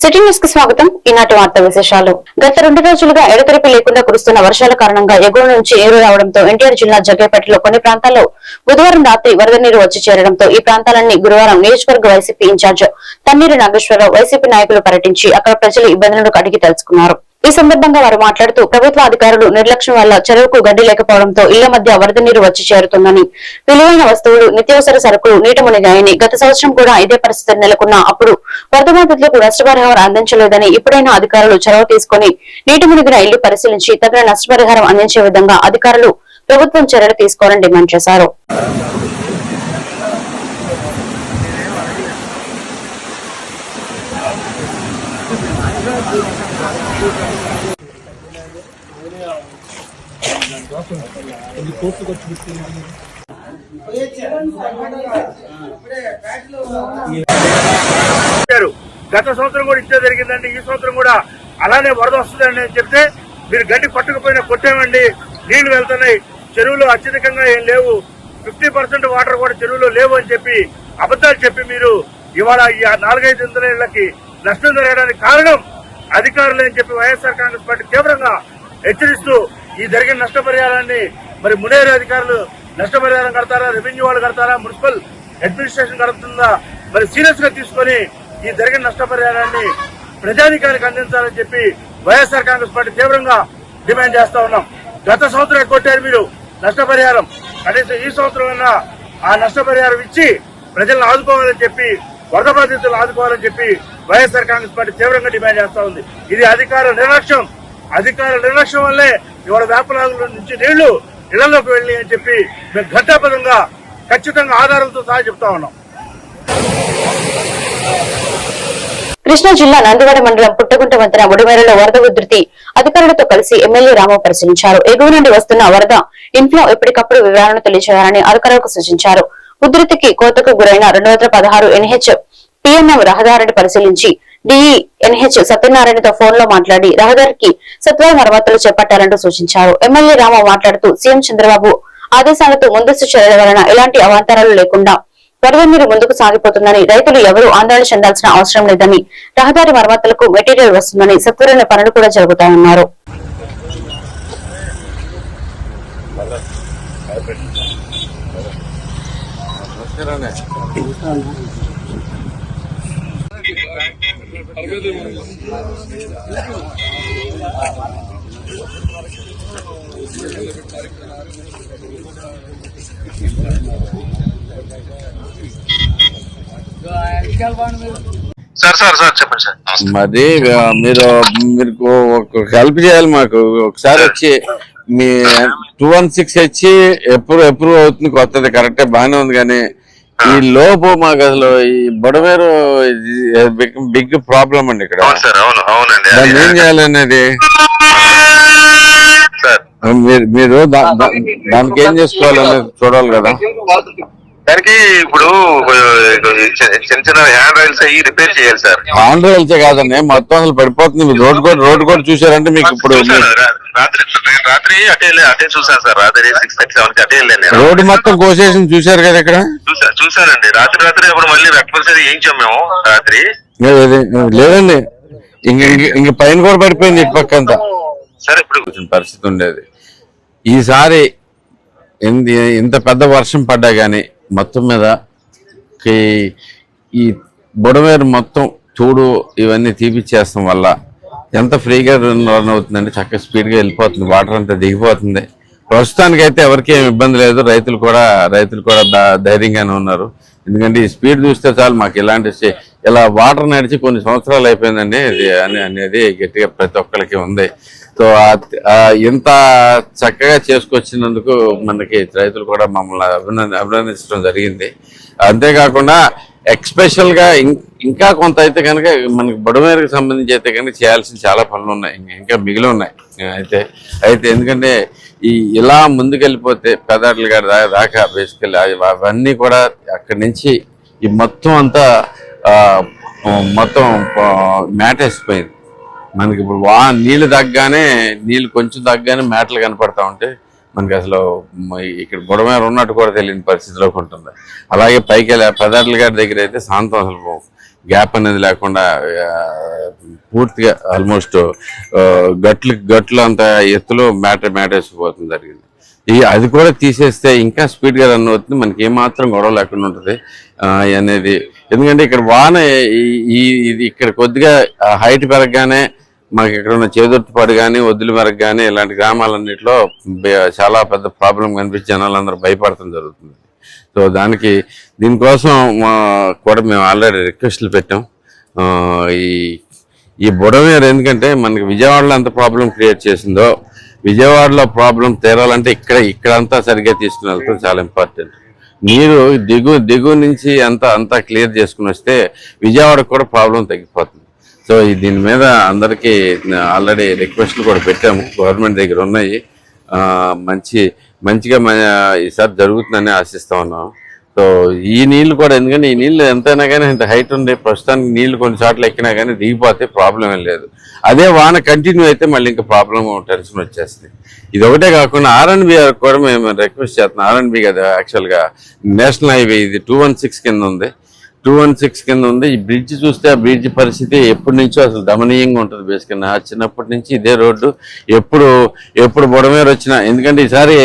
City న్యూస్కి స్వాగతం. ఈనాటి వార్త విశేషాలు. గత రెండు రోజులుగా ఎడతెరిపి లేకుండా కురుస్తున్న వర్షాల కారణంగా ఎగువ నుంచి ఏరు రావడంతో ఎన్టీఆర్ జిల్లా జగ్గేపేటలో కొన్ని ప్రాంతాల్లో బుధవారం రాత్రి వరద నీరు వచ్చి చేరడంతో ఈ ప్రాంతాలన్నీ గురువారం నియోజకవర్గ YCP incharge Thanneeru Nageswararao YCP నాయకులు పర్యటించి అక్కడ ప్రజల ఇబ్బందులను అడిగి తెలుసుకున్నారు. ఈ సందర్భంగా వారు మాట్లాడుతూ ప్రభుత్వ అధికారులు నిర్లక్ష్యం వల్ల చెరువుకు గడ్డి లేకపోవడంతో ఇళ్ళ మధ్య వరద నీరు వచ్చి చేరుతుందని. విలువైన వస్తువులు నిత్యావసర సరుకులు నీట మునిగాయని గత సంవత్సరం కూడా ఇదే పరిస్థితి నెలకొన్న అప్పుడు వరద బాధితులకు నష్టపరిహారం అందించలేదని ఇప్పుడైనా అధికారులు చొరవ తీసుకుని నీటి మునిగిన ఇల్లు పరిశీలించి తగిన నష్టపరిహారం అందించే విధంగా అధికారులు ప్రభుత్వం చర్యలు తీసుకోవాలని డిమాండ్ చేశారు. ఇచ్చారు గత సంవత్సరం కూడా ఇచ్చే జరిగిందండి. ఈ సంవత్సరం కూడా అలానే వరద వస్తుందండి అని చెప్తే మీరు గడ్డి పట్టుకుపోయినా కొట్టామండి. నీళ్ళు వెళ్తున్నాయి. చెరువులు అత్యధికంగా ఏం లేవు. ఫిఫ్టీ పర్సెంట్ వాటర్ కూడా చెరువులో లేవు అని చెప్పి అబద్దాలు చెప్పి మీరు ఇవాళ ఈ నాలుగైదు ఇంధనాలకి నష్టం జరగడానికి కారణం అధికారులు అని చెప్పి వైఎస్ఆర్ కాంగ్రెస్ పార్టీ తీవ్రంగా హెచ్చరిస్తూ ఈ జరిగిన నష్టపరిహారాన్ని మరి మునేరు అధికారులు నష్టపరిహారం కడతారా రెవెన్యూ వాళ్ళు కడతారా మున్సిపల్ అడ్మినిస్ట్రేషన్ కడుతుందా మరి సీరియస్గా తీసుకొని ఈ జరిగిన నష్టపరిహారాన్ని ప్రజానికానికి అందించాలని చెప్పి వైఎస్ఆర్ కాంగ్రెస్ పార్టీ తీవ్రంగా డిమాండ్ చేస్తా ఉన్నాం. గత సంవత్సరం కొట్టారు మీరు నష్టపరిహారం. కనీసం ఈ సంవత్సరం ఆ నష్టపరిహారం ఇచ్చి ప్రజలను ఆదుకోవాలని చెప్పి వరద బాధితులు ఆదుకోవాలని చెప్పి వైఎస్ఆర్ కాంగ్రెస్ పార్టీ తీవ్రంగా డిమాండ్ చేస్తా ఉంది. ఇది అధికార నిర్లక్ష్యం. అధికార నిర్లక్ష్యం వల్లే ఇవాళ వేపలాగుల నుంచి నీళ్ళు ఇళ్ళలోకి వెళ్ళి అని చెప్పి మేము ఘంటాపదంగా ఖచ్చితంగా ఆధారాలతో సహా చెప్తా ఉన్నాం. కృష్ణా జిల్లా నందివాడ మండలం పుట్టగుంట వంతన ముడిమేరలో వరద ఉధృతి అధికారులతో కలిసి ఎమ్మెల్యే రామ పరిశీలించారు. ఎగువ నుండి వస్తున్న వరద ఇంట్లో ఎప్పటికప్పుడు వివరాలను తెలియజేయాలని అధికారులకు సూచించారు. ఉధృతికి కోతకు గురైన రెండు వందల పదహారు ఎన్హెచ్ పిఎన్ఎం రహదారిని పరిశీలించి డిఈ ఎన్హెచ్ సత్యనారాయణతో ఫోన్లో మాట్లాడి రహదారికి సత్వర మరమ్మతులు చేపట్టాలంటూ సూచించారు. ఎమ్మెల్యే రామ మాట్లాడుతూ సీఎం చంద్రబాబు ఆదేశాలతో ముందస్తు చర్యల వలన ఎలాంటి అవాంతరాలు లేకుండా వరద నీరు ముందుకు సాగిపోతుందని రైతులు ఎవరూ ఆందోళన చెందాల్సిన అవసరం లేదని రహదారి మరమ్మతులకు మెటీరియల్ వస్తుందని సత్వరమైన పనులు కూడా జరుగుతాయన్నారు. సార్ సార్ సార్ చెప్పండి సార్. మరి మీరు మీరు ఒక హెల్ప్ చేయాలి మాకు. ఒకసారి వచ్చి మీ టూ వన్ సిక్స్ వచ్చి ఎప్పుడు అప్రూవ్ అవుతుంది కొత్తది? కరెక్టే బాగానే ఉంది కానీ ఈ లోపు మాకు అసలు ఈ బుడమేరు బిగ్ ప్రాబ్లం అండి ఇక్కడ దాన్ని ఏం చేయాలనేది సార్ మీరు దానికి ఏం చేసుకోవాలనేది చూడాలి కదా దానికి ఇప్పుడు చిన్న చిన్న హ్యాండ్ రైల్స్ అయ్యి రిపేర్ చేయాలి సార్. ఆంధ్ర వెళ్తే కాదండి మొత్తం అసలు పడిపోతుంది. రోడ్డు కూడా రోడ్డు కూడా చూసారంటే మీకు ఇప్పుడు రాత్రి నేను రాత్రి అటే అటే చూసాను సార్ రాత్రి సిక్స్ థర్టీ సెవెన్కి అటే వెళ్ళాను రోడ్డు మొత్తం కోసేసి చూసారు కదా ఇక్కడ? చూసా చూసానండి రాత్రి రాత్రి అప్పుడు మళ్ళీ రెక్టపల్సరీ వేయించాం మేము రాత్రి? లేదు, లేదండి. ఇంక ఇంక- పైన కూడా పడిపోయింది ఇటు పక్క అంతా. సరే ఇప్పుడు పరిస్థితి ఉండేది. ఈసారి ఇంత పెద్ద వర్షం పడ్డా గానీ మొత్తం మీద ఈ- ఈ బుడమేరు మొత్తం చూడు ఇవన్నీ తీపిచ్చేస్తాం వల్ల. ఎంత ఫ్రీగా రన్ రన్ అవుతుందంటే చక్కగా స్పీడ్గా వెళ్ళిపోతుంది వాటర్ అంతా దిగిపోతుంది. ప్రస్తుతానికి అయితే ఎవరికి ఏమి ఇబ్బంది లేదు రైతులు కూడా రైతులు కూడా ధైర్యంగానే ఉన్నారు. ఎందుకంటే ఈ స్పీడ్ చూస్తే చాలు మాకు ఇలాంటి ఇలా వాటర్ నడిచి కొన్ని సంవత్సరాలు అయిపోయిందండి అని అనేది గట్టిగా ప్రతి ఒక్కరికి ఉంది. సో ఇంత చక్కగా చేసుకొచ్చినందుకు మనకి రైతులు కూడా మమ్మల్ని అభినంద అభినందించడం జరిగింది. అంతేకాకుండా ఎక్స్పెషల్గా ఇంకా కొంత అయితే కనుక మనకి బడుమేరకు సంబంధించి అయితే కనుక చేయాల్సిన చాలా పనులు ఉన్నాయి. ఇంకా- మిగిలి ఉన్నాయి. అయితే అయితే ఎందుకంటే ఈ ఇలా ముందుకెళ్ళిపోతే పెదాటలు గారి దా- దాకా బేసికల్ అవన్నీ కూడా అక్కడి నుంచి ఈ మొత్తం అంతా మొత్తం మొత్తం మేటేసిపోయింది మనకి ఇప్పుడు వా నీళ్ళు తగ్గగానే నీళ్ళు కొంచెం తగ్గగానే మేటలు కనపడతా ఉంటే మనకి అసలు ఇక్కడ ఇక్కడ మీద ఉన్నట్టు కూడా తెలియని పరిస్థితిలోకి ఉంటుంది. అలాగే పైకి వెళ్ళి పెదాటల గారి దగ్గర అయితే శాంతం అసలు గ్యాప్ అనేది లేకుండా పూర్తిగా ఆల్మోస్ట్ గట్లు గట్లు అంత ఎత్తులో మ్యాట మేటేసిపోతుంది జరిగింది. ఈ అది కూడా తీసేస్తే ఇంకా స్పీడ్గా రన్ అవుతుంది. మనకి ఏమాత్రం గొడవ లేకుండా ఉంటుంది. అనేది. ఎందుకంటే ఇక్కడ వాన ఈ- ఇది ఇక్కడ కొద్దిగా హైట్ పెరగగానే మనకి ఇక్కడ ఉన్న చేదొట్టుపాడు కానీ వద్దులు మెరగ కానీ ఇలాంటి గ్రామాలన్నింటిలో చాలా పెద్ద ప్రాబ్లం కనిపించి జనాలందరూ భయపడటం జరుగుతుంది. సో దానికి దీనికోసం కూడా మేము ఆల్రెడీ రిక్వెస్ట్లు పెట్టాం. ఈ ఈ ఈ బుడమేరు ఎందుకంటే మనకి విజయవాడలో ఎంత ప్రాబ్లం క్రియేట్ చేసిందో విజయవాడలో ప్రాబ్లం తీరాలంటే ఇక్కడ ఇక్కడంతా సరిగ్గా తీసుకుని వెళ్తాం చాలా ఇంపార్టెంట్ నీరు దిగు దిగు నుంచి అంతా అంతా క్లియర్ చేసుకుని వస్తే విజయవాడకు కూడా ప్రాబ్లం తగ్గిపోతుంది. సో దీని మీద అందరికీ ఆల్రెడీ రిక్వెస్ట్లు కూడా పెట్టాము. గవర్నమెంట్ దగ్గర ఉన్నాయి. మంచి మంచిగా మన ఈసారి జరుగుతుందని ఆశిస్తా ఉన్నాం. సో ఈ నీళ్ళు కూడా ఎందుకంటే ఈ నీళ్ళు ఎంతైనా కానీ ఇంత హైట్ ఉంది ప్రస్తుతానికి నీళ్ళు కొన్ని చోట్ల ఎక్కినా కానీ దిగిపోతే ప్రాబ్లం ఏం లేదు. అదే వాన కంటిన్యూ అయితే మళ్ళీ ఇంకా ప్రాబ్లం టెన్షన్ వచ్చేస్తుంది. ఇది ఒకటే కాకుండా ఆర్ఎన్బి కూడా మేము రిక్వెస్ట్ చేస్తున్నాం. ఆర్ఎన్బి కదా యాక్చువల్గా నేషనల్ హైవే ఇది టూ వన్ సిక్స్ కింద ఉంది. టూ వన్ సిక్స్ కింద ఉంది. ఈ బ్రిడ్జ్ చూస్తే ఆ బ్రిడ్జ్ పరిస్థితి ఎప్పటి నుంచో అసలు దమనీయంగా ఉంటుంది బేసిక్గా నా చిన్నప్పటి నుంచి ఇదే రోడ్డు. ఎప్పుడు ఎప్పుడు బుడమేరు వచ్చినా ఎందుకంటే ఈసారి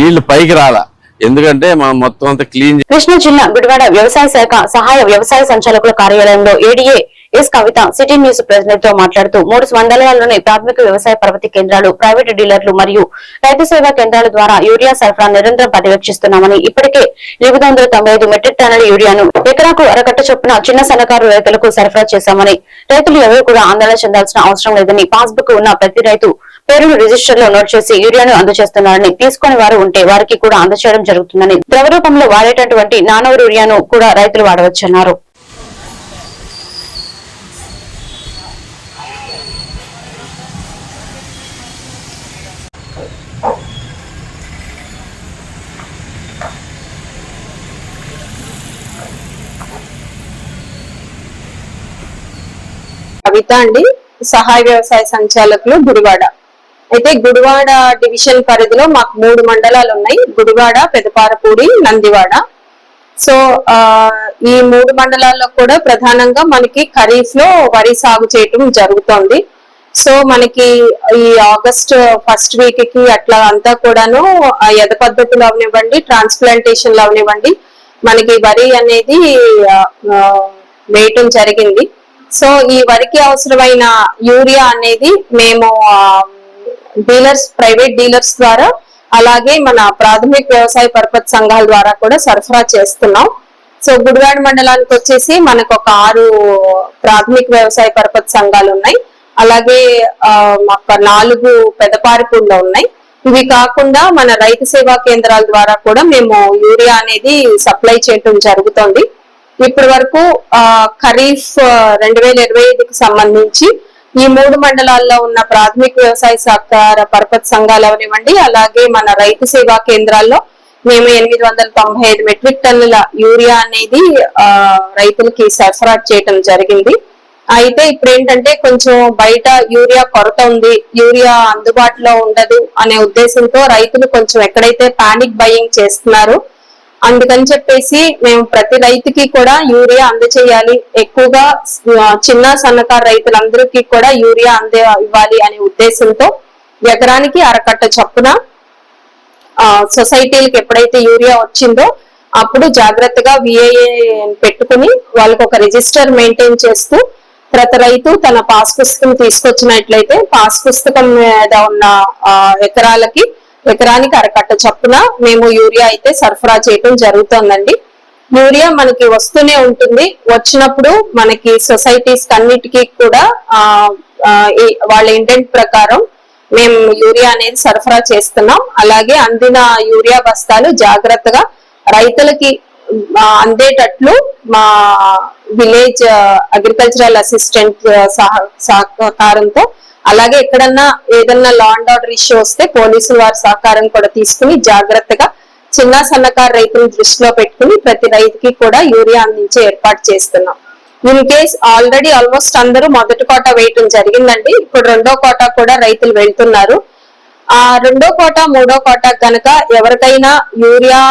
నీళ్ళు పైకి రాలా. ఎందుకంటే మనం మొత్తం అంతా క్లీన్ కృష్ణా జిల్లా గుడివాడ వ్యవసాయ శాఖ సహాయ వ్యవసాయ సంచాలకుల కార్యాలయంలో ADA S Kavitha city news ప్రతినిధితో మాట్లాడుతూ మూడు మండలాల్లోని ప్రాథమిక వ్యవసాయ పరపతి కేంద్రాలు ప్రైవేటు డీలర్లు మరియు రైతు సేవా కేంద్రాల ద్వారా యూరియా సరఫరా నిరంతరం పర్యవేక్షిస్తున్నామని ఇప్పటికే ఎనిమిది వందల మెట్రిక్ టన్నుల యూరియాను ఎకరాకు అరకట్ట చొప్పున చిన్న సన్నకారు రైతులకు సరఫరా చేశామని రైతులు ఎవరు కూడా ఆందోళన చెందాల్సిన అవసరం లేదని పాస్బుక్ ఉన్న ప్రతి రైతు పేరును రిజిస్టర్లో నోట్ చేసి యూరియాను అందజేస్తున్నారని తీసుకుని వారు ఉంటే వారికి కూడా అందజేయడం జరుగుతుందని ద్రవ రూపంలో వాడేటటువంటి నానవ యూరియాను కూడా రైతులు వాడవచ్చన్నారు. కవిత అండి సహాయ వ్యవసాయ సంచాలకులు గుడివాడ. అయితే గుడివాడ డివిజన్ పరిధిలో మాకు మూడు మండలాలు ఉన్నాయి. గుడివాడ పెదపారపూడి నందివాడ. సో ఈ మూడు మండలాల్లో కూడా ప్రధానంగా మనకి ఖరీఫ్లో వరి సాగు చేయటం జరుగుతోంది. సో మనకి ఈ ఆగస్ట్ ఫస్ట్ వీక్కి అట్లా అంతా కూడాను ఆ ఎద పద్ధతులు అవనివ్వండి ట్రాన్స్ప్లాంటేషన్ అవనివ్వండి. మనకి వరి అనేది వేయటం జరిగింది. సో ఈ వరికి అవసరమైన యూరియా అనేది మేము డీలర్స్ ప్రైవేట్ డీలర్స్ ద్వారా అలాగే మన ప్రాథమిక వ్యవసాయ పరపతి సంఘాల ద్వారా కూడా సరఫరా చేస్తున్నాం. సో గుడివాడ మండలానికి వచ్చేసి మనకు ఒక ఆరు ప్రాథమిక వ్యవసాయ పరపతి సంఘాలు ఉన్నాయి. అలాగే ఒక నాలుగు పెదపారిపూడిలో ఉన్నాయి. ఇవి కాకుండా మన రైతు సేవా కేంద్రాల ద్వారా కూడా మేము యూరియా అనేది సప్లై చేయటం జరుగుతుంది. ఇప్పటి వరకు ఖరీఫ్ రెండు వేల ఇరవై ఐదుకు సంబంధించి ఈ మూడు మండలాల్లో ఉన్న ప్రాథమిక వ్యవసాయ సహకార పరపతి సంఘాలు అవనివ్వండి. అలాగే మన రైతు సేవా కేంద్రాల్లో మేము ఎనిమిది వందల తొంభై ఐదు మెట్రిక్ టన్నుల యూరియా అనేది ఆ, రైతులకి సరఫరా చేయటం జరిగింది. అయితే ఇప్పుడు ఏంటంటే కొంచెం బయట యూరియా కొరత ఉంది యూరియా అందుబాటులో ఉండదు అనే ఉద్దేశంతో రైతులు కొంచెం ఎక్కడైతే పానిక్ బయింగ్ చేస్తున్నారు అందుకని చెప్పేసి మేము ప్రతి రైతుకి కూడా యూరియా అందచేయాలి. ఎక్కువగా చిన్న సన్నకారు రైతులందరికీ కూడా యూరియా అందే ఇవ్వాలి అనే ఉద్దేశంతో ఎకరానికి అరకట్ట చొప్పున సొసైటీలకు ఎప్పుడైతే యూరియా వచ్చిందో అప్పుడు జాగ్రత్తగా విఏఏ పెట్టుకుని వాళ్ళకి ఒక రిజిస్టర్ మెయింటైన్ చేస్తూ ప్రతి రైతు తన పాస్ పుస్తకం తీసుకొచ్చినట్లయితే పాస్ పుస్తకం మీద ఉన్న ఎకరాలకి ఎకరానికి అరకట్ట చొప్పున మేము యూరియా అయితే సరఫరా చేయటం జరుగుతోందండి. యూరియా మనకి వస్తూనే ఉంటుంది. వచ్చినప్పుడు మనకి సొసైటీస్ అన్నిటికీ కూడా ఆ, వాళ్ళ ఇంటెంట్ ప్రకారం మేము యూరియా అనేది సరఫరా చేస్తున్నాం. అలాగే అందిన యూరియా బస్తాలు జాగ్రత్తగా రైతులకి అందేటట్లు మా విలేజ్ అగ్రికల్చరల్ అసిస్టెంట్ సహ- సహకారంతో అలాగే ఎక్కడన్నా ఏదన్నా లా అండ్ ఆర్డర్ ఇష్యూ వస్తే పోలీసులు వారి సహకారం కూడా తీసుకుని జాగ్రత్తగా చిన్న సన్నకారు రైతులు దృష్టిలో పెట్టుకుని ప్రతి రైతుకి కూడా యూరియా అందించే ఏర్పాటు చేస్తున్నాం. ఇన్ కేస్ ఆల్రెడీ ఆల్మోస్ట్ అందరూ మొదటి కోట వేయటం జరిగిందండి. ఇప్పుడు రెండో కోట కూడా రైతులు వెళ్తున్నారు. ఆ రెండో కోట మూడో కోట కనుక ఎవరికైనా యూరియా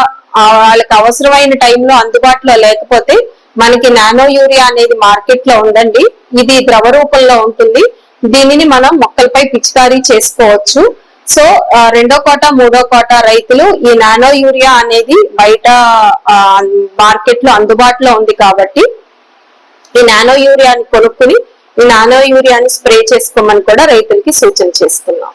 వాళ్ళకి అవసరమైన టైంలో అందుబాటులో లేకపోతే మనకి నానో యూరియా అనేది మార్కెట్లో ఉందండి. ఇది ద్రవ రూపంలో ఉంటుంది. దీనిని మనం మొక్కలపై పిచికారీ చేసుకోవచ్చు. సో రెండో కోట మూడో కోట రైతులు ఈ నానో యూరియా అనేది బయట మార్కెట్లో అందుబాటులో ఉంది కాబట్టి ఈ నానో యూరియాని కొనుక్కుని ఈ నానో యూరియాని స్ప్రే చేసుకోమని కూడా రైతులకి సూచన చేస్తున్నాం.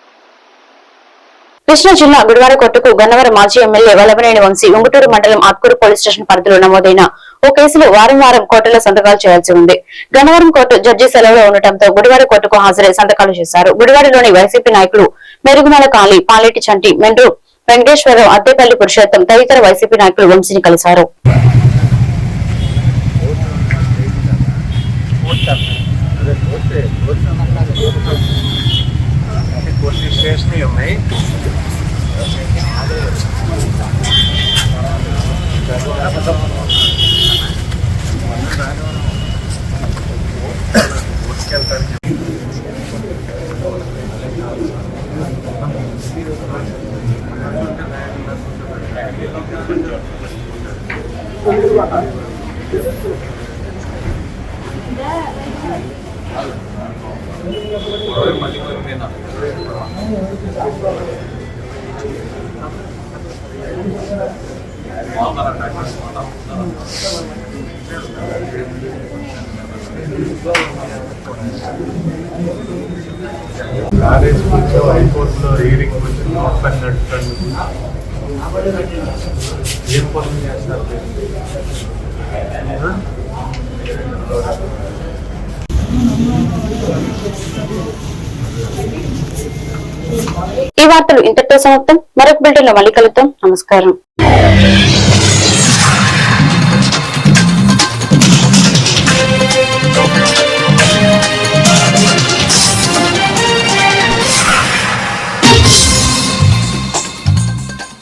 కృష్ణా జిల్లా గుడివార కోర్టుకు గన్నవరం మాజీ ఎమ్మెల్యే వల్లభనేని వంశీ ఉంగుటూరు మండలం ఆత్కూరు పోలీస్ స్టేషన్ పరిధిలో నమోదైన ఓ కేసులో వారం వారం కోర్టులో సంతకాలు చేయాల్సి ఉంది. గన్నవరం కోర్టు జడ్జి సెలవులో ఉండటంతో గుడివాడ కోర్టుకు హాజరై సంతకాలు చేశారు. గుడివాడలోని వైసీపీ నాయకులు మెరుగుమల కాళి పాలేటి చంటి మెండ్రు వెంకటేశ్వరరావు అద్దెపల్లి పురుషోత్తం తదితర వైసీపీ నాయకులు వంశీని కలిశారు. కొన్ని స్టేషన్ ఉన్నాయి మ్యారేజ్ గురించి హైకోర్టులో రీడింగ్ కొంచెం ఓపెన్ నడుపుతాను ఏం పనులు చేస్తారు ఈ వార్తలు ఇంతటితో సమాప్తం. మరొక బిల్టన్లో మళ్ళీ కలుద్దాం. నమస్కారం.